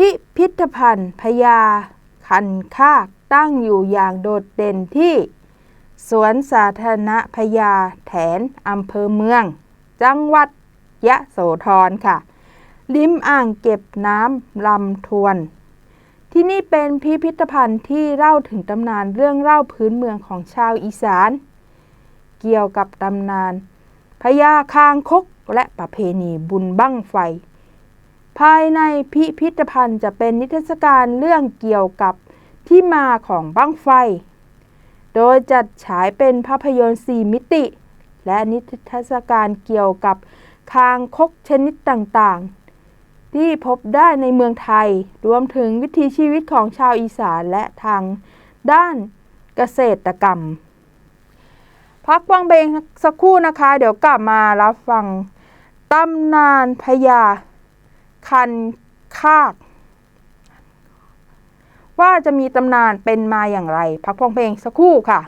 พิพิธภัณฑ์พญาคันคากตั้งอยู่อย่างโดดเด่นที่ สวนสาธารณะพญาแถนอำเภอเมือง จังหวัดยะโสธรค่ะ ริมอ่างเก็บน้ำลำทวน ที่นี่เป็นพิพิธภัณฑ์ที่เล่าถึงตำนานเรื่องเล่าพื้นเมืองของชาวอีสาน เกี่ยวกับตำนานพญาคางคกและประเพณีบุญบั้งไฟ ภายในพิพิธภัณฑ์จะเป็นนิทรรศการเรื่องเกี่ยวกับที่มาของบั้งไฟ โดยจัดฉายเป็นภาพยนตร์ 4 มิติ และนิทรรศการเกี่ยวกับคางคกชนิดต่างๆ ที่พบได้ในเมืองไทย รวมถึงวิถีชีวิตของชาวอีสานและทางด้านเกษตรกรรม พักวังเบงสักครู่นะคะ เดี๋ยวกลับมารับฟังตำนานพญา คันคากว่าจะมีตำนานเป็นมาอย่างไร พักพองเพลงสักครู่ค่ะ